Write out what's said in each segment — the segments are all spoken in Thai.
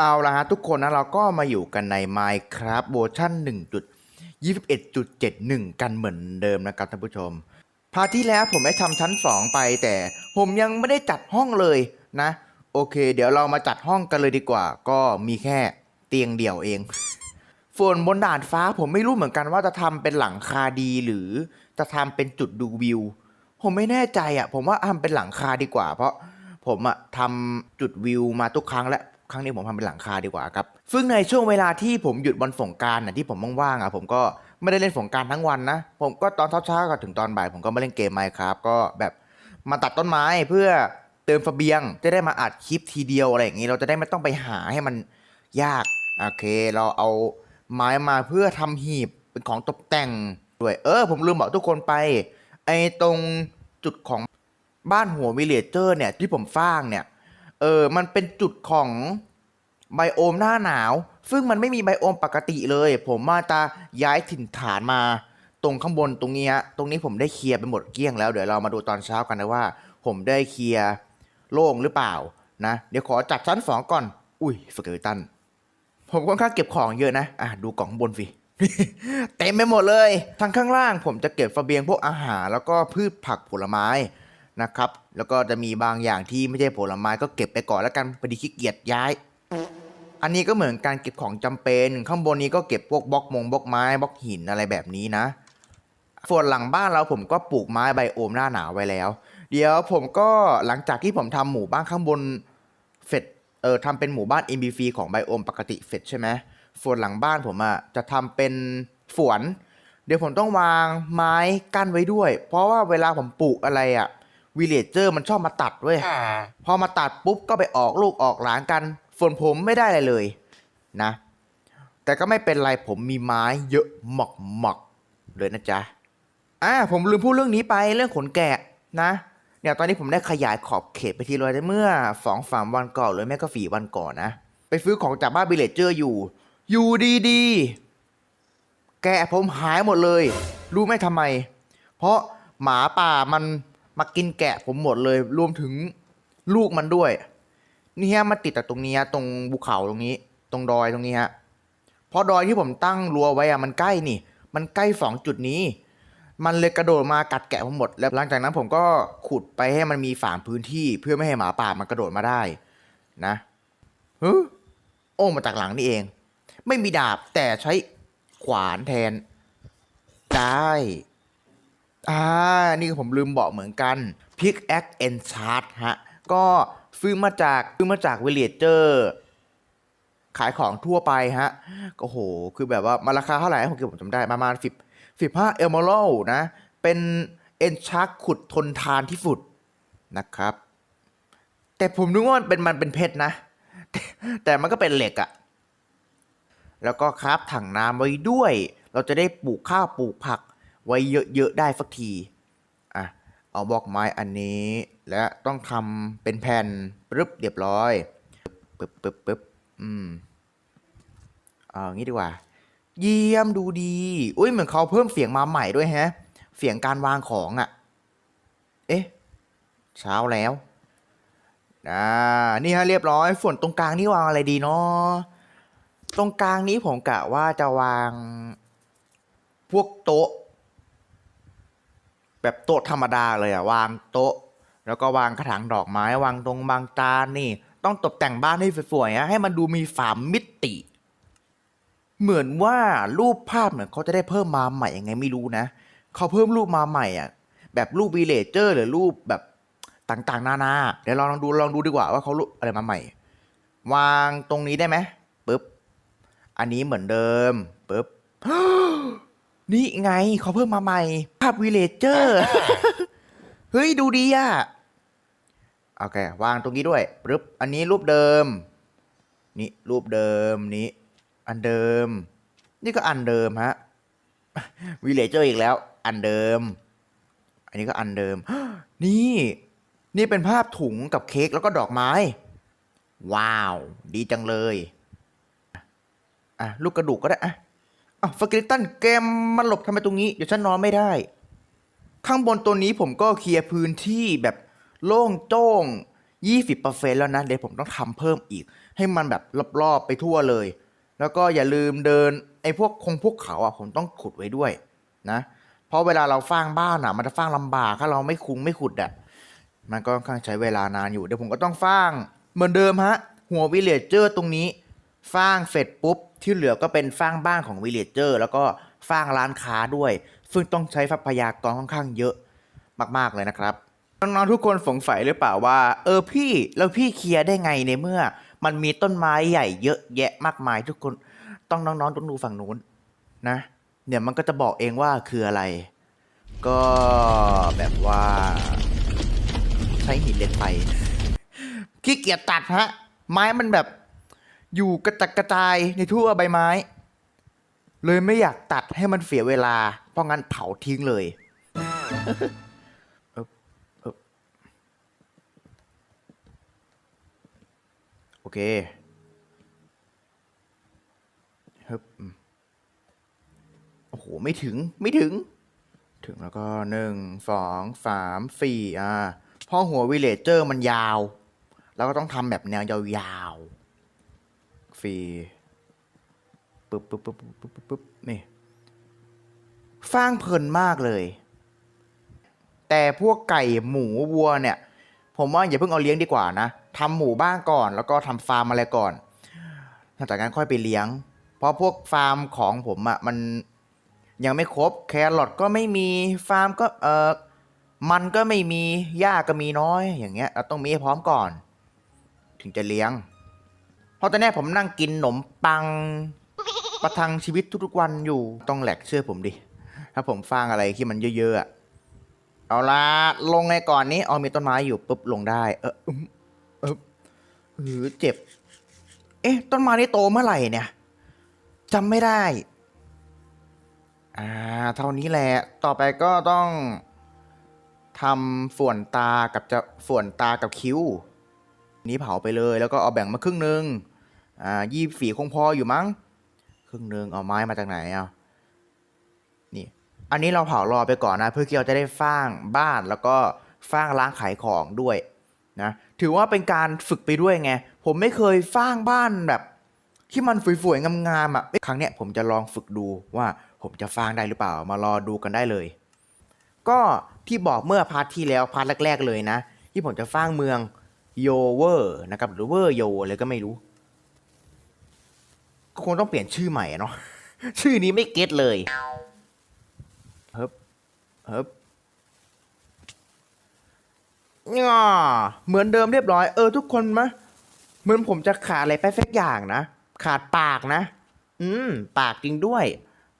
เอาละฮะทุกคนนะเราก็มาอยู่กันใน Minecraft เวอร์ชัน1.21.71 กันเหมือนเดิมนะครับท่านผู้ชม พาร์ทที่แล้วผมได้ทำชั้น 2 ไปแต่ผมยังไม่ได้จัดห้องเลยนะ โอเค เดี๋ยวเรามาจัดห้องกันเลยดีกว่า ก็มีแค่เตียงเดี่ยวเองส่วนบนดานฟ้าผมไม่รู้เหมือนกันว่าจะทำเป็นหลังคาดีหรือจะทำเป็นจุดดูวิว ผมไม่แน่ใจอะ ผมว่าทำเป็นหลังคาดีกว่า เพราะผมอะทำจุดวิวมาทุกครั้งและ ครั้งนี้ผมทำเป็นหลังคาดีกว่าครับ ซึ่งในช่วงเวลาที่ผมหยุดวันสงการน่ะที่ผมว่างๆอะผมก็ไม่ได้เล่นสงการทั้งวันนะ ผมก็ตอนเช้าๆกับถึงตอนบ่ายผมก็มาเล่นเกมไมค์ครับก็แบบมาตัดต้นไม้เพื่อเติมเบียง จะได้มาอัดคลิปทีเดียวอะไรอย่างนี้ เราจะได้ไม่ต้องไปหาให้มันยาก โอเค เราเอาไม้มาเพื่อทำหีบเป็นของตกแต่งด้วย เออ ผมลืมบอกทุกคนไป ไอตรงจุดของบ้านหัววิเลเจอร์เนี่ยที่ผมสร้างเนี่ย เออ มันเป็นจุดของไบโอมหน้าหนาว ซึ่งมันไม่มีไบโอมปกติเลย ผมมาจะย้ายถิ่นฐานมาตรงข้างบนตรงนี้ฮะตรงนี้ผมได้เคลียร์ไปหมดเกลี้ยงแล้วเดี๋ยวเรามาดูตอนเช้ากันนะว่า ผมได้เคลียร์โล่งหรือเปล่านะ เดี๋ยวขอจัดชั้นสองก่อน อุ้ยสเกลตัน ผมค่อนข้างเก็บของเยอะนะ อะดูกล่องบนสิเต็มไปหมดเลย ทางข้างล่างผมจะเก็บเบียงพวกอาหารแล้วก็พืชผักผลไม้ นะครับ แล้วก็จะมีบางอย่างที่ไม่ใช่ผลไม้ก็เก็บไปก่อนแล้วกันพอดีขี้เกียจย้าย อันนี้ก็เหมือนการเก็บของจำเป็น ข้างบนนี้ก็เก็บพวกบล็อกมงบล็อกไม้บล็อกหินอะไรแบบนี้นะ ส่วนหลังบ้านเราผมก็ปลูกไม้ไบโอมหน้าหนาวไว้แล้ว เดี๋ยวผมก็หลังจากที่ผมทำหมู่บ้านข้างบนเสร็จเออทำเป็นหมู่บ้าน MBC ของไบโอมปกติเสร็จใช่ไหมส่วนหลังบ้านผมอะจะทำเป็นสวน เดี๋ยวผมต้องวางไม้กั้นไว้ด้วย เพราะว่าเวลาผมปลูกอะไรอะ วิเลเจอร์มันชอบมาตัดเว้ยพอมาตัดปุ๊บก็ไปออกลูกออกหลานกันส่วนผมไม่ได้อะไรเลยนะ แต่ก็ไม่เป็นไรผมมีไม้เยอะหมอกหมอกๆเลยนะจ๊ะอ่าผมลืมพูดเรื่องนี้ไปเรื่องขนแกะนะเนี่ยตอนนี้ผมได้ขยายขอบเขตไปทีเลยเมื่อสองสามวันก่อนหรือแม่ก็ฝีวันก่อนนะ ไปซื้อของจากบ้านบิเลเจอร์อยู่ อยู่ดีๆ แกะผมหายหมดเลย รู้ไหมทำไม เพราะหมาป่ามัน มากินแกะผมหมดเลย รวมถึงลูกมันด้วยนี่ฮะมาติดแต่ตรงนี้ตรงภูเขาตรงนี้ ตรงดอยตรงนี้ฮะเพราะดอยที่ผมตั้งรั้วไว้อะมันใกล้นี่ มันใกล้สองจุดนี้ มันเลยกระโดดมากัดแกะผมหมด แล้วหลังจากนั้นผมก็ขุดไปให้มันมีฝามพื้นที่เพื่อไม่ให้หมาป่ามันกระโดดมาได้นะเฮ้ยโอ้มาจากหลังนี่เอง ไม่มีดาบแต่ใช้ขวานแทน ได้ อ่า นี่ผมลืมบอกเหมือนกัน Pick a x e and Chart ฮะ ก็ซื้อมาจากซื้อมาจากวิลเลเจอร์ขายของทั่วไปฮะ ก็โห คือแบบว่ามาราคาเท่าไหร่ผมเก็บผมจำได้ ประมาณสิบสิบห้าเอลมอลนะ เป็นเอนชาร์กขุดทนทานที่สุดนะครับ แต่ผมนึกว่ามันเป็นมันเป็นเพชรนะ แต่แต่มันก็เป็นเหล็กอะแล้วก็คราฟถังน้ำไว้ด้วย เราจะได้ปลูกข้าวปลูกผัก ไว้เยอะๆได้สักทีอะเอาบล็อกไม้อันนี้ และต้องทำเป็นแผ่นปึ๊บเรียบร้อยปึ๊บปึ๊บปึ๊บอืมเอางี้ดีกว่า เยี่ยมดูดี อุ้ยเหมือนเขาเพิ่มเสียงมาใหม่ด้วยแฮะ เสียงการวางของอะ่ะ เอ๊ะ เช้าแล้วอ่านี่ฮะเรียบร้อย ส่วนตรงกลางนี่วางอะไรดีเนาะตรงกลางนี้ผมกะว่าจะวาง พวกโต๊ะ แบบโต๊ะธรรมดาเลยอะวางโต๊ะ แล้วก็วางกระถางดอกไม้ วางตรงบางจานนี่ ต้องตกแต่งบ้านให้สวยๆอะให้มันดูมีสามมิติ เหมือนว่ารูปภาพเหมือนเขาจะได้เพิ่มมาใหม่ยังไงไม่รู้นะเขาเพิ่มรูปมาใหม่อะแบบรูปวีเลเจอร์ หรือรูปแบบต่างๆ นานา เดี๋ยวเราลองดูลองดูดีกว่าว่าเขาูอะไรมาใหม่ วางตรงนี้ได้ไหมปึ๊บ อันนี้เหมือนเดิมปึ๊บ นี่ไงเขาเพิ่มมาใหม่ ภาพวีเลเจอร์ เฮ้ย ดูดีอะ โอเค วางตรงนี้ด้วยปึ๊บอันนี้รูปเดิม นี่รูปเดิมนี้ อันเดิม นี่ก็อันเดิมฮะวิเลเจอร์อีกแล้ว อันเดิม อันนี้ก็อันเดิม นี่ นี่เป็นภาพถุงกับเค้กแล้วก็ดอกไม้ ว้าว ดีจังเลย อะ ลูกกระดูกก็ได้อะ อ้าวสเกลิตันแกมมันหลบทำไมตรงนี้ เดี๋ยวฉันนอนไม่ได้ ข้างบนตัวนี้ผมก็เคลียร์พื้นที่แบบโล่งโจ้ง 20%แล้วนะ เดี๋ยวผมต้องทำเพิ่มอีก ให้มันแบบรอบๆไปทั่วเลย แล้วก็อย่าลืมเดินไอ้พวกคงพวกเขาอะผมต้องขุดไว้ด้วยนะ เพราะเวลาเราสร้างบ้านอะ มันจะสร้างลำบากถ้าเราไม่คุ้งไม่ขุดอะมันก็ค่อนข้างใช้เวลานานอยู่ เดี๋ยวผมก็ต้องสร้างเหมือนเดิมฮะ หัววิลเลจเจอร์ตรงนี้สร้างเสร็จปุ๊บ ที่เหลือก็เป็นสร้างบ้านของวิลเลจเจอร์แล้วก็สร้างร้านค้าด้วย ซึ่งต้องใช้ทรัพยากรค่อนข้างเยอะมากๆเลยนะครับน้องๆทุกคนสงสัยหรือเปล่าว่า เออพี่แล้วพี่เคลียร์ได้ไงในเมื่อ มันมีต้นไม้ใหญ่เยอะแยะมากมายทุกคนต้องน้องๆต้องดูฝั่งนู้นนะเดี๋ยมันก็จะบอกเองว่าคืออะไร ก็แบบว่า ใช้หินเล็กไฟขี้เกียจตัดฮะไม้มันแบบ อยู่กระจัดกระจายในทั่วใบไม้ เลยไม่อยากตัดให้มันเสียเวลา เพราะงั้นเผาทิ้งเลยเอิบเอิบโอเคฮึบอืมโอ้โห ไม่ถึง ไม่ถึง ถึงแล้วก็หนึ่ง สอง สาม สี่ อ่าเพราะหัววิเลจเจอร์มันยาว แล้วก็ต้องทำแบบแนวยาวๆ สี่ปึ๊บปึ๊บปึ๊บปึ๊บปึ๊บปึ๊บนี่ฟางเพลินมากเลย แต่พวกไก่หมูวัวเนี่ย ผมว่าอย่าเพิ่งเอาเลี้ยงดีกว่านะทำหมู่บ้านก่อนแล้วก็ทำฟาร์มอะไรก่อนหลังจากนั้นค่อยไปเลี้ยง เพราะพวกฟาร์มของผมอะ่ะมันยังไม่ครบแครอทก็ไม่มีฟาร์มก็เออมันก็ไม่มีหญ้าก็มีน้อยอย่างเงี้ยเราต้องมีให้พร้อมก่อน ถึงจะเลี้ยง เพราะตอนนี้ผมนั่งกินขนมปัง ประทังชีวิตทุกๆวันอยู่ต้องแหลกเชื่อผมดิ ถ้าผมฟางอะไรที่มันเยอะๆอะเอาละลงไงก่อนนี้เอามีต้นไม้อยู่ปุ๊บลงได้ เอออึมเออเออเจ็บ เอ๊ะ ต้นไม้นี่โตเมื่อไหร่เนี่ยจำไม่ได้ อ่า เท่านี้แหละ ต่อไปก็ต้องทำส่วนตากับจะส่วนตากับคิ้ว นี้เผาไปเลยแล้วก็เอาแบ่งมาครึ่งหนึ่ง อ่ายี่ฝีคงพออยู่มั้ง ครึ่งหนึ่งเอาไม้มาจากไหนอะนี่ อันนี้เราเผารอไปก่อนนะ เพื่อที่เราจะได้สร้างบ้านแล้วก็สร้างร้านขายของด้วยนะถือว่าเป็นการฝึกไปด้วยไง ผมไม่เคยสร้างบ้านแบบ ที่มันสวยๆงามๆอะครั้งเนี้ยผมจะลองฝึกดูว่าผมจะสร้างได้หรือเปล่ามารอดูกันได้เลย ก็ที่บอกเมื่อพาร์ทที่แล้วพาร์ทแรก ๆ เลยนะ ที่ผมจะสร้างเมืองโยเวอร์นะครับหรือเวอร์โยอะไรก็ไม่รู้ คงต้องเปลี่ยนชื่อใหม่อะเนาะชื่อนี้ไม่เก็ตเลยเฮิบเฮิบง่าเหมือนเดิมเรียบร้อย เออ ทุกคนมะเหมือนผมจะขาดอะไรไปสักอย่างนะ ขาดปากนะ อืม ปากจริงด้วย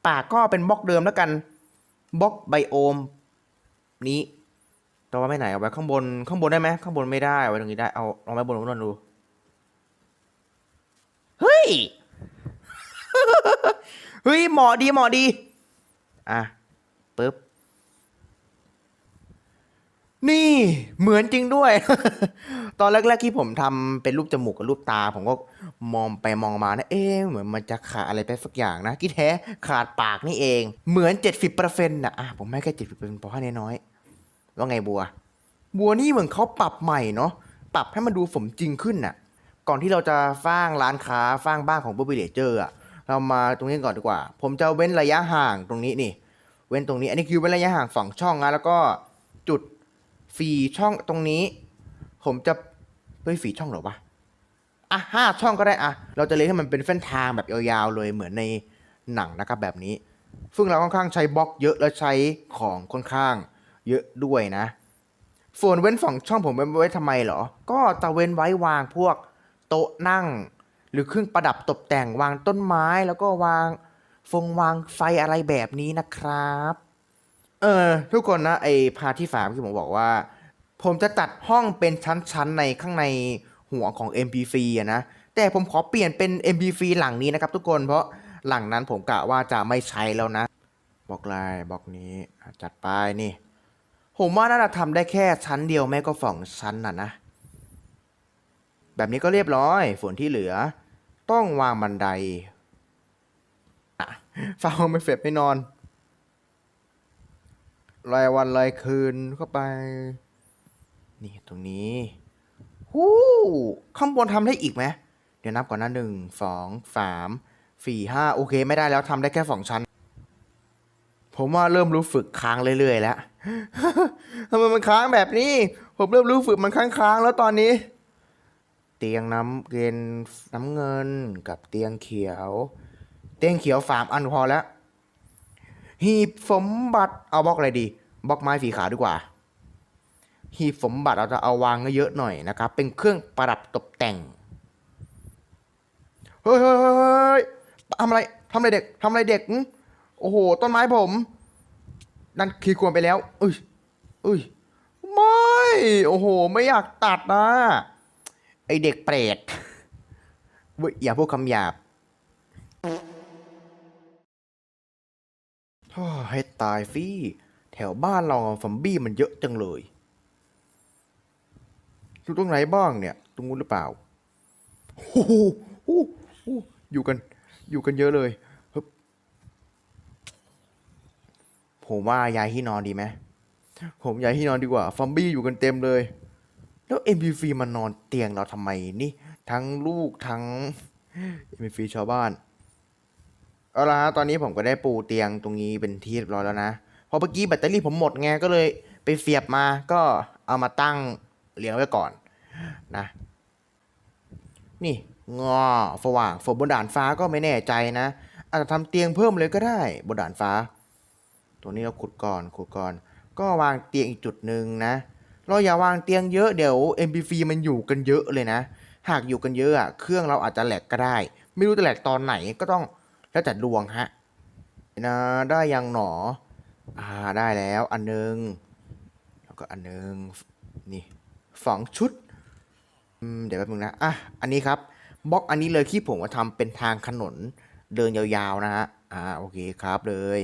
ปากก็เป็นบล็อกเดิมแล้วกันบล็อกไบโอม นี้แต่ว่าไม่ไหนเอาไว้ข้างบนข้างบนได้ไหมข้างบนไม่ได้เอาไว้ตรงนี้ได้เอาลองไว้บนลองดูเฮ้ย เฮ้ยหมอดีหมอดี อะปึ๊บ นี่เหมือนจริงด้วย ตอนแรกๆที่ผมทำเป็นรูปจมูกกับรูปตา ผมก็มองไปมองมานะ เอ๊ะเหมือนมันจะขาดอะไรไปสักอย่างนะที่แท้ขาดปากนี่เอง เหมือน70เปอร์เซ็นต์นะอะผมให้แค่70เปอร์เซ็นต์พอให้น้อยๆว่าไงบัว บัวนี่เหมือนเขาปรับใหม่เนาะปรับให้มันดูสมจริงขึ้นน่ะ ก่อนที่เราจะสร้างร้านค้าสร้างบ้านของบูบิเลเจอร์อะ เรามาตรงนี้ก่อนดีกว่า ผมจะเว้นระยะห่างตรงนี้นี่ เว้นตรงนี้ อันนี้คือเว้นระยะห่างสองช่องนะ แล้วก็จุดฝีช่องตรงนี้ ผมจะเฮ้ยฝีช่องเหรอวะ อะห้าช่องก็ได้อะ เราจะเลยให้มันเป็นเส้นทางแบบยาวๆเลยเหมือนในหนังนะครับแบบนี้ ซึ่งเราค่อนข้างใช้บล็อกเยอะและใช้ของค่อนข้างเยอะด้วยนะ ส่วนเว้นสองช่องผมเว้นไว้ทำไมเหรอ ก็จะเว้นไว้วางพวกโต๊ะนั่ง หรือเครื่องประดับตกแต่งวางต้นไม้แล้วก็วางฟงวางไฟอะไรแบบนี้นะครับ เออทุกคนนะไอพาที่สามที่ผมบอกว่า ผมจะตัดห้องเป็นชั้นๆในข้างในหัวของ MP4 อะนะแต่ผมขอเปลี่ยนเป็น MP4 หลังนี้นะครับ ทุกคนเพราะหลังนั้นผมกะว่าจะไม่ใช้แล้วนะบล็อกลายบล็อกนี้จัดไปนี่ ผมว่าน่าจะทำได้แค่ชั้นเดียวแม่ก็สองชั้นน่ะนะ แบบนี้ก็เรียบร้อย ส่วนที่เหลือ ต้องวางบันไดอะฟังไม่เสร็จไม่นอน รายวันรายคืนเข้าไป นี่ตรงนี้หู้ข้างบนทำได้อีกไหม เดี๋ยวนับก่อนนะหนึ่งสองสามสี่ห้าโอเค ไม่ได้แล้วทำได้แค่สองชั้น ผมว่าเริ่มรู้ฝึกค้างเรื่อยๆแล้วทำไมมันค้างแบบนี้ ผมเริ่มรู้ฝึกมันค้างๆแล้วตอนนี้ เตียงน้ำเกณฑ์น้ำเงินกับเตียงเขียว เตียงเขียวสามอันพอแล้ว หีบสมบัติเอาบล็อกอะไรดีบล็อกไม้สีขาวดีกว่า หีบสมบัติเราจะเอาวางเยอะหน่อยนะครับ เป็นเครื่องประดับตกแต่งเฮ้ยเฮ้ยเฮ้ยเฮ้ยทำอะไรทำอะไรเด็กทำอะไรเด็กโอ้โหต้นไม้ผม นั่นขีดควรไปแล้วอุ้ยอุ้ยไม่ โอ้โห ไม่อยากตัดนะ ไอเด็กเปรตอย่าพูดคำหยาบให้ตายฟี่ แถวบ้านเราฟอมบี้มันเยอะจังเลยอยู่ตรงไหนบ้างเนี่ย ตรงนู้นหรือเปล่าโอ้โหอยู่กัน อยู่กันเยอะเลยผมว่าย้ายที่นอนดีไหมผมย้ายที่นอนดีกว่า ฟอมบี้อยู่กันเต็มเลย แล้ว MVP มันนอนเตียงเราทำไมนี่ ทั้งลูกทั้ง MVP ชาวบ้าน เอาละฮะตอนนี้ผมก็ได้ปูเตียงตรงนี้เป็นที่เรียบร้อยแล้วนะพอเมื่อกี้แบตเตอรี่ผมหมดไงก็เลยไปเสียบมาก็เอามาตั้งเรียงไว้ก่อนนะ นี่งอสว่างฝนบนด่านฟ้าก็ไม่แน่ใจนะ อาจจะทำเตียงเพิ่มเลยก็ได้บนด่านฟ้า ตัวนี้เราขุดก่อนขุดก่อน ก็วางเตียงอีกจุดหนึ่งนะ เราอย่าวางเตียงเยอะเดี๋ยว MPV มันอยู่กันเยอะเลยนะ หากอยู่กันเยอะอะเครื่องเราอาจจะแหลกก็ได้ ไม่รู้จะแหลกตอนไหนก็ต้องแล้วแต่ดวงฮะนะได้ยังหนอ อ่าได้แล้วอันหนึง แล้วก็อันหนึงนี่สองชุดเดี๋ยวแป๊บนึงนะ อะ อันนี้ครับบล็อกอันนี้เลยที่ผมว่าทำเป็นทางถนนเดินยาวๆนะฮะ อ่า โอเคครับเลย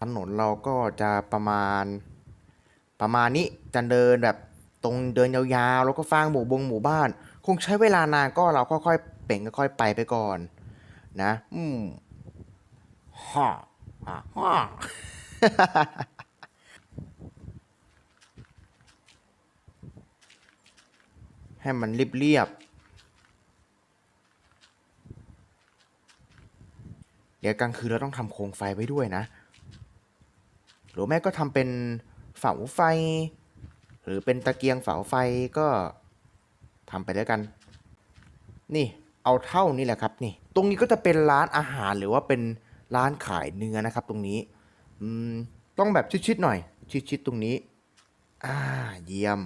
ถนนเราก็จะประมาณ ประมาณนี้จะเดินแบบตรงเดินยาวๆ แล้วก็ฟางหมู่บงหมู่บ้าน คงใช้เวลานานก็เราค่อยๆเป่งค่อยๆไปไปก่อน นะ อืมฮ่าฮ่าฮ่าให้มันเรียบๆเดี๋ยวกลางคืนเราต้องทำโคมไฟไว้ด้วยนะ หรือแม่ก็ทำเป็น เสาไฟ หรือเป็นตะเกียงเสาไฟก็ทำไปแล้วกัน นี่เอาเท่านี้แหละครับนี่ ตรงนี้ก็จะเป็นร้านอาหารหรือว่าเป็นร้านขายเนื้อนะครับ ตรงนี้อืมต้องแบบชิดๆหน่อย ชิดๆตรงนี้ อ่า เยี่ยม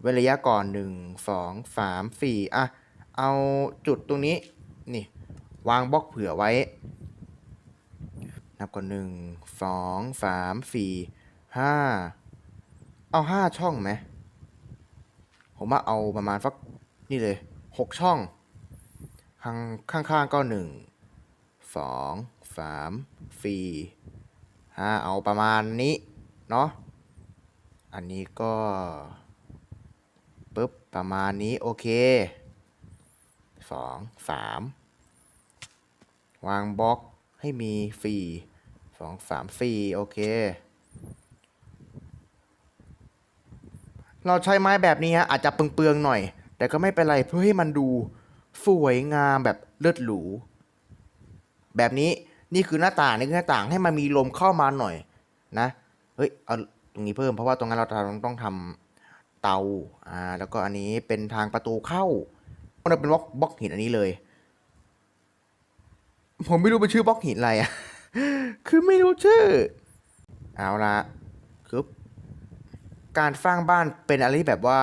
เว้นระยะก่อนหนึ่งสองสามสี่อะ เอาจุดตรงนี้ นี่ วางบล็อกเผื่อไว้ นับก่อนหนึ่งสองสามสี่ ห้าเอาห้าช่องไหมผมว่าเอาประมาณสักนี่เลยหกช่อง ข้างข้างก็หนึ่งสองสามสี่ห้าเอาประมาณนี้เนาะอันนี้ก็ปึ๊บประมาณนี้โอเคสองสามวางบล็อกให้มีฟรีสองสามฟรีโอเค เราใช้ไม้แบบนี้ฮะอาจจะเปลืองๆหน่อย แต่ก็ไม่เป็นไรเพื่อให้มันดูสวยงามแบบเลิศหรู แบบนี้นี่คือหน้าต่างนี่คือหน้าต่างให้มันมีลมเข้ามาหน่อยนะเฮ้ยเอาตรงนี้เพิ่มเพราะว่าตรงนั้นเราต้องต้องทำเตาอ่าแล้วก็อันนี้เป็นทางประตูเข้ามันเป็นบล็อกบล็อกหินอันนี้เลย ผมไม่รู้เป็นชื่อบล็อกหินอะไรอะคือไม่รู้ชื่อ เอาละคือ การสร้างบ้านเป็นอะไรที่แบบว่า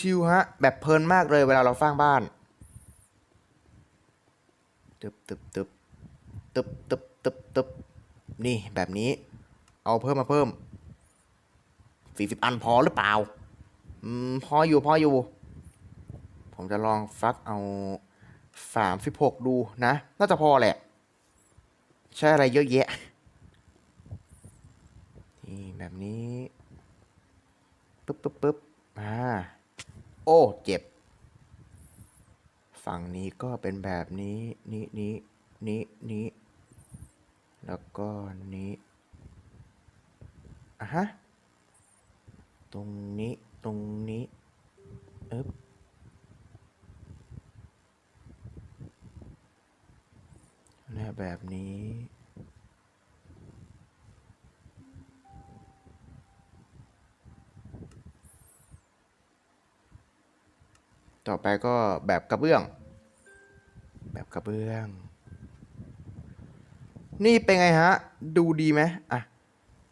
ชิวๆฮะ แบบเพลินมากเลยเวลาเราสร้างบ้านตึบตึบตึบตึบตึบตึบตึบนี่แบบนี้ เอาเพิ่มมาเพิ่มสี่สิบอันพอหรือเปล่า อืม พออยู่พออยู่ ผมจะลองฟักเอาสามสิบหกดูนะ น่าจะพอแหละ ใช้อะไรเยอะแยะ นี่แบบนี้ ปึ๊บปึ๊บปึ๊บอ่าโอ้เจ็บ ฝั่งนี้ก็เป็นแบบนี้ นี้นี้นี้นี้แล้วก็นี้อะฮะตรงนี้ตรงนี้เออึ๊บและแบบนี้ ต่อไปก็แบบกระเบื้อง แบบกระเบื้อง นี่เป็นไงฮะ ดูดีไหมอะ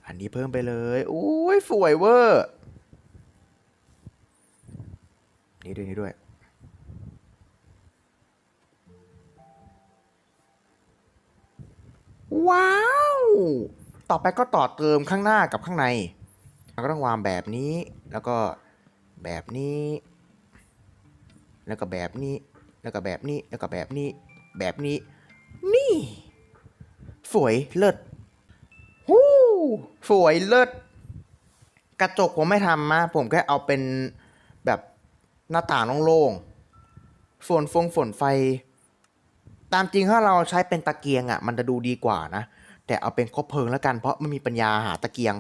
อันนี้เพิ่มไปเลยโอ้ยสวยเวอร์นี่ด้วยนี่ด้วยว้าว ต่อไปก็ต่อเติมข้างหน้ากับข้างใน เราก็ต้องวางแบบนี้ แล้วก็แบบนี้ แล้วก็แบบนี้ แล้วก็แบบนี้ แล้วก็แบบนี้ แบบนี้ นี่ สวยเลิศฮู้สวยเลิศ กระจกผมไม่ทำมาผมแค่เอาเป็นแบบหน้าต่างโล่งๆฝนฟงฝนไฟ ตามจริงถ้าเราใช้เป็นตะเกียงอะ มันจะดูดีกว่านะ แต่เอาเป็นคบเพลิงแล้วกัน เพราะไม่มีปัญญาหาตะเกียง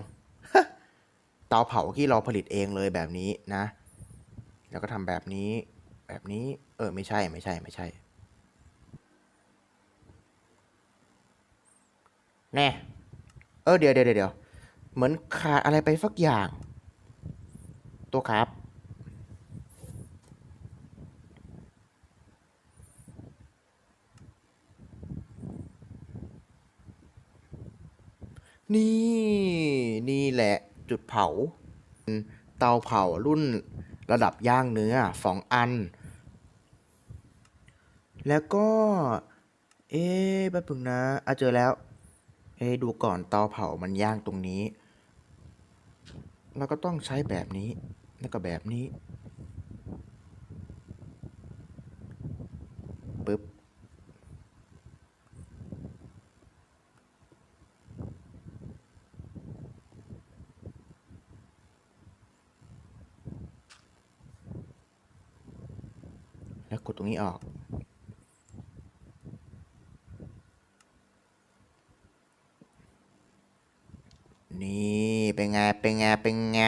เตาเผาที่เราผลิตเองเลยแบบนี้นะ แล้วก็ทำแบบนี้ แบบนี้ เออ ไม่ใช่ไม่ใช่ไม่ใช่ แน่ เออ เดี๋ยวเดี๋ยวเดี๋ยวเหมือนขาดอะไรไปสักอย่าง ตัวครับ นี่ นี่แหละ จุดเผา เตาเผารุ่นระดับย่างเนื้อสองอัน แล้วก็ เอ๊ะแป๊บนึงนะอะเจอแล้ว เอ๊ะดูก่อนเตาเผามันย่างตรงนี้เราก็ต้องใช้แบบนี้ แล้วก็แบบนี้ปึ๊บแล้วกดตรงนี้ออก นี่ เป็นไง เป็นไง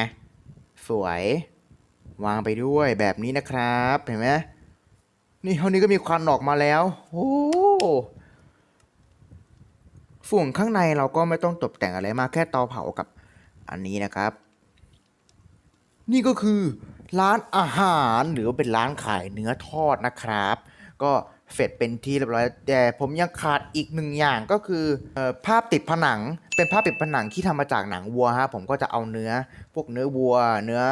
สวย วางไปด้วยแบบนี้นะครับ เห็นไหมนี่เท่านี้ก็มีควันออกมาแล้ว โอ้ฝุ่นข้างในเราก็ไม่ต้องตกแต่งอะไรมากแค่เตาเผากับอันนี้นะครับ นี่ก็คือร้านอาหารหรือว่าเป็นร้านขายเนื้อทอดนะครับ ก็ เสร็จเป็นที่เรียบร้อยแต่ผมยังขาดอีกหนึ่งอย่างก็คือออภาพติดผนังเป็นภาพติดผนังที่ทำมาจากหนังวัวฮะผมก็จะเอาเนื้อ พวกเนื้อวัว เนื้อ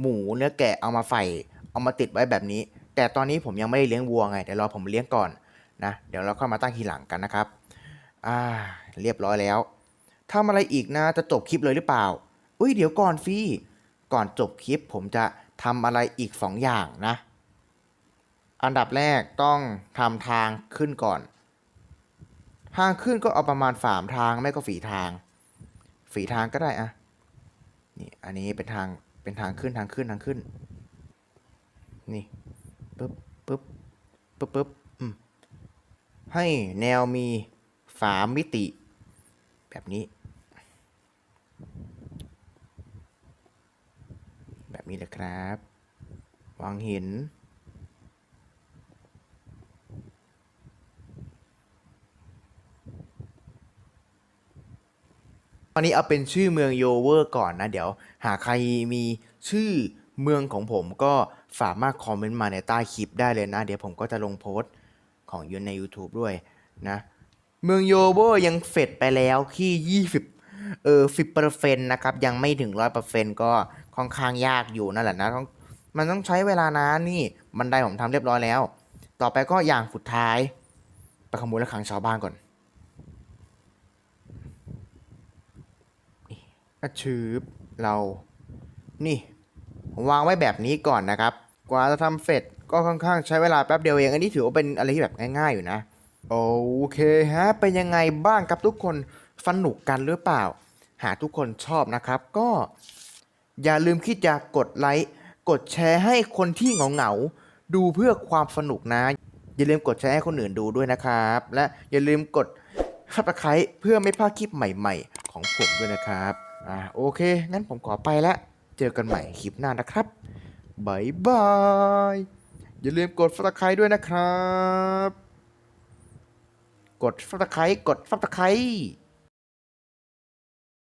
หมูเนื้อแกะเอามาใส่เอามาติดไว้แบบนี้ แต่ตอนนี้ผมยังไม่ได้เลี้ยงวัวไงเดี๋ยวรอผมเลี้ยงก่อนนะเดี๋ยวเราค่อยมาตั้งทีหลังกันนะครับอ่าเรียบร้อยแล้วทำอะไรอีกนะจะจบคลิปเลยหรือเปล่าอุ้ยเดี๋ยวก่อนฟี่ก่อนจบคลิปผมจะทำอะไรอีกสองอย่างนะ อันดับแรกต้องทำทางขึ้นก่อน ทางขึ้นก็เอาประมาณสามทางไม่ก็ฝีทาง ฝีทางก็ได้อะนี่อันนี้เป็นทางเป็นทางขึ้นทางขึ้นทางขึ้น นี่ปึ๊บปึ๊บปึ๊บปึ๊บอืมให้แนวมีสามมิติ แบบนี้ แบบนี้เลยครับ วางหิน ตอนนี้เอาเป็นชื่อเมืองโยเวอร์ก่อนนะ เดี๋ยวหากใครมีชื่อเมืองของผมก็สากมารถคอมเมนต์มาในใต้คลิปได้เลยนะ เดี๋ยวผมก็จะลงโพสต์ของยูนใน YouTube ด้วยนะ เมืองโยเวอร์ยังเฟดไปแล้วที่ 20 เออสิบเปอร์เซ็นต์นะครับ ยังไม่ถึงร้อยเปอร์เซ็นต์ก็ค่อนข้างยากอยู่นั่นแหละนะต้องมันต้องใช้เวลานะนี่บันไดผมทำเรียบร้อยแล้ว ต่อไปก็อย่างสุดท้าย ไปขโมยระฆังชาวบ้านก่อน กระชืบเรา นี่ ผมวางไว้แบบนี้ก่อนนะครับ กว่าจะทำเสร็จก็ค่อนข้างใช้เวลาแป๊บเดียวเอง อันนี้ถือว่าเป็นอะไรที่แบบง่าย ๆ อยู่นะ โอเคฮะ เป็นยังไงบ้างครับทุกคนสนุกกันหรือเปล่า หาทุกคนชอบนะครับ ก็อย่าลืมคิดจะกดไลค์ กดแชร์ให้คนที่เหงาๆ ดูเพื่อความสนุกนะ อย่าลืมกดแชร์ให้คนอื่นดูด้วยนะครับ และอย่าลืมกด subscribe เพื่อไม่พลาดคลิปใหม่ ๆ ของผมด้วยนะครับ อ่าโอเค งั้นผมขอไปละ เจอกันใหม่คลิปหน้านะครับบายบาย อย่าลืมกดฟับตะไครด้วยนะครับ กดฟับตะไครกดฟับตะไคร